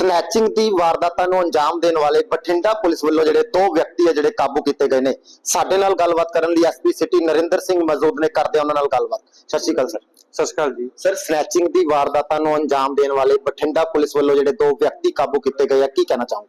Snatching ਦੀ ਵਾਰਦਾਤਾਂ ਨੂੰ ਅੰਜਾਮ ਦੇਣ ਵਾਲੇ ਬਠਿੰਡਾ ਪੁਲਿਸ ਵੱਲੋਂ ਜਿਹੜੇ ਦੋ ਵਿਅਕਤੀ ਆ ਜਿਹੜੇ ਕਾਬੂ ਕੀਤੇ ਗਏ ਨੇ ਸਾਡੇ ਨਾਲ ਗੱਲਬਾਤ ਕਰਨ ਲਈ ਐਸਪੀ ਸਿਟੀ ਨਰਿੰਦਰ ਸਿੰਘ ਮੌਜੂਦ ਨੇ ਕਰਦੇ ਆ ਉਹਨਾਂ ਨਾਲ ਗੱਲਬਾਤ। ਸਤਿ ਸ਼੍ਰੀ ਅਕਾਲ ਸਰ। ਸਤਿ ਸ਼੍ਰੀ ਅਕਾਲ ਜੀ। ਸਰ ਸਨੈਚਿੰਗ ਦੀ ਵਾਰਦਾਤਾਂ ਨੂੰ ਅੰਜਾਮ ਦੇਣ ਵਾਲੇ ਬਠਿੰਡਾ ਪੁਲਿਸ ਵੱਲੋਂ ਜਿਹੜੇ ਦੋ ਵਿਅਕਤੀ ਕਾਬੂ ਕੀਤੇ ਗਏ ਆ ਕੀ ਕਹਿਣਾ ਚਾਹੋਗੇ?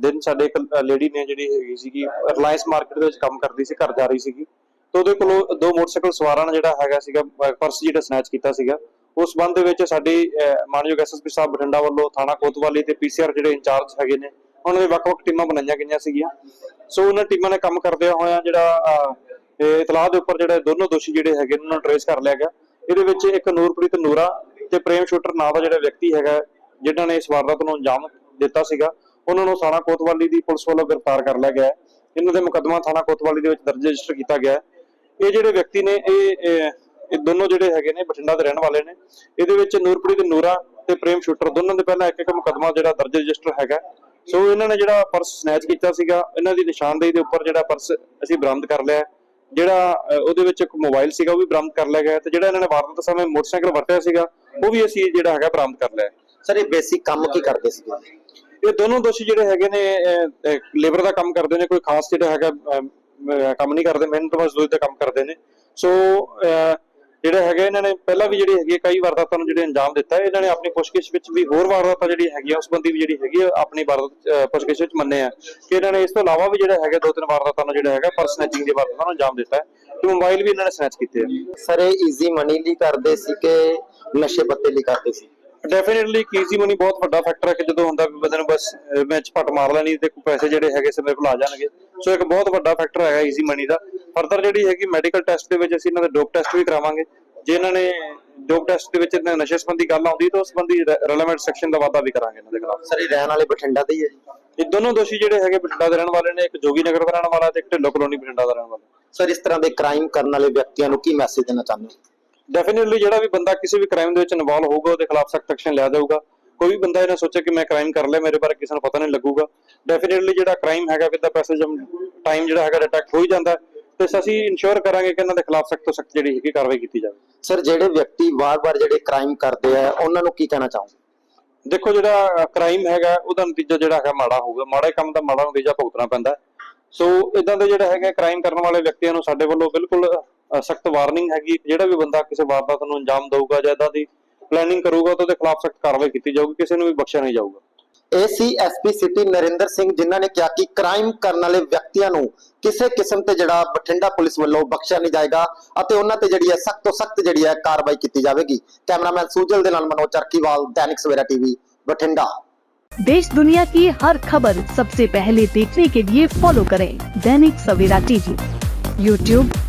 ਦਿਨ ਸਾਡੇ ਇੱਕ ਲੇਡੀ ਨੇ ਜਿਹੜੀ ਹੈਗੀ ਸੀਗੀ ਰਿਲਾਇੰਸ ਮਾਰਕੀਟ ਦੇ ਵਿੱਚ ਕੰਮ ਕਰਦੀ ਸੀ, ਘਰ ਜਾ ਰਹੀ ਸੀਗੀ। ਤੇ ਉਹਦੇ ਕੋਲੋਂ ਦੋ ਮੋਟਰਸਾਈਕਲ ਸਵਾਰਾਂ ਨੇ ਜਿਹੜਾ ਹੈਗਾ ਸੀਗਾ ਪਰਸ ਜਿਹੜਾ ਸਨੈਚ ਕੀਤਾ ਸੀਗਾ। ਉਸ ਸੰਬੰਧ ਦੇ ਵਿੱਚ ਸਾਡੀ ਮਾਨਯੋਗ ਐਸਐਸਪੀ ਸਾਹਿਬ ਬਠਿੰਡਾ ਵੱਲੋਂ ਥਾਣਾ ਕੋਤਵਾਲੀ ਤੇ ਪੀਸੀਆਰ ਜਿਹੜੇ ਇੰਚਾਰਜ ਹੈਗੇ ਨੇ, ਉਹਨਾਂ ਦੇ ਵੱਖ-ਵੱਖ ਟੀਮਾਂ ਬਣਾਈਆਂ ਗਈਆਂ ਸੀਗੀਆਂ। ਸੋ ਉਹਨਾਂ ਟੀਮਾਂ ਨੇ ਕੰਮ ਕਰਦਿਆਂ ਹੋਇਆ ਜਿਹੜਾ ਇਤਲਾਹ ਦੇ ਉੱਪਰ ਜਿਹੜੇ ਦੋਨੋਂ ਦੋਸ਼ੀ ਜਿਹੜੇ ਹੈਗੇ ਨੇ, ਉਹਨਾਂ ਨੂੰ ਟਰੇਸ ਕਰ ਲਿਆ ਗਿਆ। ਇਹਦੇ ਵਿੱਚ ਇੱਕ ਨੂਰਪ੍ਰੀਤ ਨੂਰਾ ਤੇ ਪ੍ਰੇਮ ਸ਼ੂਟਰ ਨਾਂ ਦਾ ਜਿਹੜਾ ਵਿਅਕਤੀ ਹੈਗਾ, ਜਿਨ੍ਹਾਂ ਨੇ ਇਸ ਵਾਰਦਾਤ ਨੂੰ ਅੰਜਾਮ ਦਿੱਤਾ ਸੀਗਾ। ਉਹਨਾਂ ਨੂੰ ਥਾਣਾ ਕੋਤਵਾਲੀ ਦੀ ਪੁਲਿਸ ਵੱਲੋਂ ਗ੍ਰਿਫਤਾਰ ਕਰ ਲਿਆ ਗਿਆ ਇਹਨਾਂ ਦੇ ਮੁਕੱਦਮਾ ਥਾਣਾ ਕੋਤਵਾਲੀ ਦੇ ਵਿੱਚ ਦਰਜ ਰਜਿਸਟਰ ਕੀਤਾ ਗਿਆ ਇਹ ਜਿਹੜੇ ਵਿਅਕਤੀ ਨੇ, ਇਹ ਇਹ ਦੋਨੋਂ ਜਿਹੜੇ ਹੈਗੇ ਨੇ, ਬਠਿੰਡਾ ਦੇ ਰਹਿਣ ਵਾਲੇ ਨੇ। ਇਹਦੇ ਵਿੱਚ ਨੂਰਪ੍ਰੀਤ ਨੂਰਾ ਤੇ ਪ੍ਰੇਮ ਸ਼ੂਟਰ, ਦੋਨਾਂ ਦੇ ਪਹਿਲਾਂ ਇੱਕ ਇੱਕ ਮੁਕੱਦਮਾ ਜਿਹੜਾ ਦਰਜ ਰਜਿਸਟਰ ਹੈਗਾ ਸੋ ਇਹਨਾਂ ਨੇ ਜਿਹੜਾ ਪਰਸ ਸਨੈਚ ਕੀਤਾ ਸੀਗਾ, ਇਹਨਾਂ ਦੀ ਨਿਸ਼ਾਨਦੇਹੀ ਦੇ ਉੱਪਰ ਜਿਹੜਾ ਪਰਸ ਅਸੀਂ ਬਰਾਮਦ ਕਰ ਲਿਆ ਜਿਹੜਾ ਉਹਦੇ ਵਿੱਚ ਇੱਕ ਮੋਬਾਈਲ ਸੀਗਾ, ਉਹ ਵੀ ਬਰਾਮਦ ਕਰ ਲਿਆ ਗਿਆ ਤੇ ਜਿਹੜਾ ਇਹਨਾਂ ਨੇ ਵਾਰਦਾਤ ਸਮੇਂ ਮੋਟਰਸਾਈਕਲ ਵਰਤਿਆ ਸੀਗਾ, ਉਹ ਵੀ ਅਸੀਂ ਜਿਹੜਾ ਹੈਗਾ ਬਰਾਮਦ ਕਰ ਲਿਆ ਸਰ, ਇਹ ਬੇਸਿਕ ਕੰਮ ਕੀ ਕਰਦੇ ਸੀਗੇ? ਇਹ ਦੋਨੋਂ ਦੋਸ਼ੀ ਜਿਹੜੇ ਹੈਗੇ ਨੇ ਲੇਬਰ ਦਾ ਕੰਮ ਕਰਦੇ ਨੇ ਕੋਈ ਖਾਸ ਜਿਹੜਾ ਹੈਗਾ ਕੰਮ ਨਹੀਂ ਕਰਦੇ ਮਿਹਨਤ ਮਜ਼ਦੂਰੀ ਦਾ ਕੰਮ ਕਰਦੇ ਨੇ। ਸੋ ਜਿਹੜੇ ਹੈਗੇ ਇਹਨਾਂ ਨੇ ਪਹਿਲਾਂ ਵੀ ਜਿਹੜੀ ਹੈਗੀ ਕਈ ਵਾਰਦਾਤਾਂ ਨੂੰ ਜਿਹੜੇ ਅੰਜਾਮ ਦਿੱਤਾ ਇਹਨਾਂ ਨੇ ਆਪਣੀ ਪੁੱਛਗਿੱਛ ਵਿੱਚ ਵੀ ਹੋਰ ਵਾਰਦਾਤਾਂ ਜਿਹੜੀ ਹੈਗੀ ਆ ਉਸ ਬੰਦੀ ਵੀ ਜਿਹੜੀ ਹੈਗੀ ਆਪਣੀ ਵਾਰਦਾਤ ਅਹ, ਪੁੱਛਗਿੱਛ ਵਿੱਚ ਮੰਨੇ ਆ ਕਿ ਇਹਨਾਂ ਨੇ ਇਸ ਤੋਂ ਇਲਾਵਾ ਵੀ ਜਿਹੜਾ ਹੈਗਾ ਦੋ ਤਿੰਨ ਵਾਰਦਾਤਾਂ ਨੂੰ ਜਿਹੜਾ ਹੈਗਾ ਪਰਸ ਸਨੈਚਿੰਗ ਦੀ ਵਾਰਦਾਤਾਂ ਨੂੰ ਅੰਜਾਮ ਦਿੱਤਾ ਹੈ ਤੇ ਮੋਬਾਈਲ ਵੀ ਇਹਨਾਂ ਨੇ ਸਨੈਚ ਕੀਤੇ ਆ। ਸਰ ਇਹ ਈਜ਼ੀ ਮਨੀ ਲਈ ਕਰਦੇ ਸੀ ਕਿ ਨਸ਼ੇ ਪੱਤੇ ਲਈ ਕਰਦੇ ਸੀ? ਡੈਫੀਨਿਟਲੀ ਕੀਜ਼ੀ ਮਨੀ ਬਹੁਤ ਵੱਡਾ ਫੈਕਟਰ ਹੈ ਕਿ ਜਦੋਂ ਹੁੰਦਾ ਵੀ ਬੰਦੇ ਨੂੰ ਬਸ ਮੈਂ ਝਪਟ ਮਾਰ ਲੈਣੀ ਤੇ ਕੋਈ ਪੈਸੇ ਜਿਹੜੇ ਹੈਗੇ ਸੇ ਮੇਰੇ ਕੋਲ ਆ ਜਾਣਗੇ। ਸੋ ਇੱਕ ਬਹੁਤ ਵੱਡਾ ਫੈਕਟਰ ਹੈਗਾ ਈਜ਼ੀ ਮਨੀ ਦਾ। ਫਰਦਰ ਜਿਹੜੀ ਹੈਗੀ ਮੈਡੀਕਲ ਟੈਸਟ ਦੇ ਵਿੱਚ ਅਸੀਂ ਇਹਨਾਂ ਦਾ ਡੋਪ ਟੈਸਟ ਵੀ ਕਰਾਵਾਂਗੇ। ਜੇ ਇਹਨਾਂ ਨੇ ਡੋਪ ਟੈਸਟ ਦੇ ਵਿੱਚ ਇਹਨਾਂ ਨਸ਼ੇ ਸੰਬੰਧੀ ਗੱਲ ਆਉਂਦੀ ਤਾਂ ਉਸ ਸੰਬੰਧੀ ਰੈਲੇਵੈਂਟ ਸੈਕਸ਼ਨ ਦਾ ਵਾਅਦਾ ਵੀ ਕਰਾਂਗੇ ਇਹਨਾਂ ਦੇ ਖਿਲਾਫ। ਸਰ ਇਹ ਰਹਿਣ ਵਾਲੇ ਬਠਿੰਡਾ ਦੇ ਹੀ ਹੈ ਜੀ। ਇਹ ਦੋਨੋਂ ਦੋਸ਼ੀ ਜਿਹੜੇ ਹੈਗੇ ਬਠਿੰਡਾ ਦੇ ਰਹਿਣ ਵਾਲੇ ਨੇ ਇੱਕ ਜੋਗੀ ਨਗਰ ਦਾ ਰਹਿਣ ਵਾਲਾ ਤੇ ਇੱਕ ਢਿੱਲੋਂ ਕਲੋਨੀ ਬਠਿੰਡਾ ਦਾ ਰਹਿਣ ਵਾਲਾ। ਸਰ ਇਸ ਤਰ੍ਹਾਂ ਦੇ ਕ੍ਰਾਈਮ ਕਰਨ ਵਾਲੇ ਵਿਅਕਤੀਆਂ ਨੂੰ ਕੀ ਮੈਸੇਜ ਦੇਣਾ ਚਾਹੁੰਦੇ ਹੋ? ਡੈਫੀਨਿਟਲੀ ਜਿਹੜਾ ਵੀ ਬੰਦਾ ਕਿਸੇ ਵੀ ਕ੍ਰਾਈਮ ਦੇ ਵਿੱਚ ਇਨਵੋਲਵ ਹੋਊਗਾ ਉਹਦੇ ਖਿਲਾਫ ਸਖਤ ਐਕਸ਼ਨ ਲਿਆ ਜਾਊਗਾ ਕੋਈ ਵੀ ਬੰਦਾ ਇਹ ਨਾ ਸੋਚੇ ਕਿ ਮੈਂ ਕ੍ਰਾਈਮ ਕਰ ਲਿਆ ਮੇਰੇ ਬਾਰੇ ਕਿਸੇ ਨੂੰ ਪਤਾ ਨਹੀਂ ਲੱਗੂਗਾ। ਡੈਫੀਨਿਟਲੀ ਜਿਹੜਾ ਕ੍ਰਾਈਮ ਹੈਗਾ ਵਿਦ ਦਾ ਪੈਸੇਜ ਟਾਈਮ ਜਿਹੜਾ ਹੈਗਾ ਡਿਟੈਕਟ ਹੋ ਹੀ ਜਾਂਦਾ ਤੇ ਅਸੀਂ ਇਨਸ਼ੋਰ ਕਰਾਂਗੇ ਕਿ ਇਹਨਾਂ ਦੇ ਖਿਲਾਫ ਸਖਤ ਤੋਂ ਸਖਤ ਜਿਹੜੀ ਹੈਗੀ ਕਾਰਵਾਈ ਕੀਤੀ ਜਾਵੇ। ਸਰ ਜਿਹੜੇ ਵਿਅਕਤੀ ਵਾਰ-ਵਾਰ ਜਿਹੜੇ ਕ੍ਰਾਈਮ ਕਰਦੇ ਆ ਉਹਨਾਂ ਨੂੰ ਕੀ ਕਹਿਣਾ ਚਾਹੋਗੇ? ਦੇਖੋ ਜਿਹੜਾ ਕ੍ਰਾਈਮ ਹੈਗਾ ਉਹਦਾ ਨਤੀਜਾ ਜਿਹੜਾ ਹੈਗਾ ਮਾੜਾ ਹੋਊਗਾ। ਮਾੜੇ ਕੰਮ ਦਾ ਮਾੜਾ ਨਤੀਜਾ ਭੁਗਤਣਾ ਪੈਂਦਾ। ਸੋ ਇਦਾਂ ਦੇ ਜਿਹੜੇ ਹੈਗੇ ਕ੍ਰਾਈਮ ਕਰਨ ਵਾਲੇ ਵਿਅਕਤੀਆਂ ਨੂੰ ਸਾਡੇ ਵੱਲੋਂ ਬਿਲਕੁਲ ਸਖਤ ਵਾਰਨਿੰਗ ਹੈਗੀ ਜਿਹੜਾ ਵੀ ਬੰਦਾ ਕਿਸੇ ਵਾਰਦਾਤ ਨੂੰ ਅੰਜਾਮ ਦਊਗਾ ਜਾਂ ਇਦਾਂ ਦੀ ਪਲੈਨਿੰਗ ਕਰੂਗਾ ਤਾਂ ਉਹਦੇ ਖਿਲਾਫ ਸਖਤ ਕਾਰਵਾਈ ਕੀਤੀ ਜਾਊਗੀ ਕਿਸੇ ਨੂੰ ਵੀ ਬਖਸ਼ਿਆ ਨਹੀਂ ਜਾਊਗਾ ਏਸੀਐਸਪੀ ਸਿਟੀ ਨਰਿੰਦਰ ਸਿੰਘ ਜਿਨ੍ਹਾਂ ਨੇ ਕਿਹਾ ਕਿ ਕ੍ਰਾਈਮ ਕਰਨ ਵਾਲੇ ਵਿਅਕਤੀਆਂ ਨੂੰ ਕਿਸੇ ਕਿਸਮ ਤੇ ਜਿਹੜਾ ਬਠਿੰਡਾ ਪੁਲਿਸ ਵੱਲੋਂ ਬਖਸ਼ਿਆ ਨਹੀਂ ਜਾਏਗਾ ਅਤੇ ਉਹਨਾਂ ਤੇ ਜਿਹੜੀ ਹੈ ਸਖਤ ਤੋਂ ਸਖਤ ਜਿਹੜੀ ਹੈ ਕਾਰਵਾਈ ਕੀਤੀ ਜਾਵੇਗੀ ਕੈਮਰਾਮੈਨ ਸੂਜਲ ਦੇ ਨਾਲ ਮਨੋਜ ਚਰਕੀਵਾਲ ਦੈਨਿਕ ਸਵੇਰਾ ਟੀਵੀ ਬਠਿੰਡਾ देश दुनिया की हर खबर सबसे पहले देखने के लिए फॉलो करें दैनिक सवेरा टीवी यूट्यूब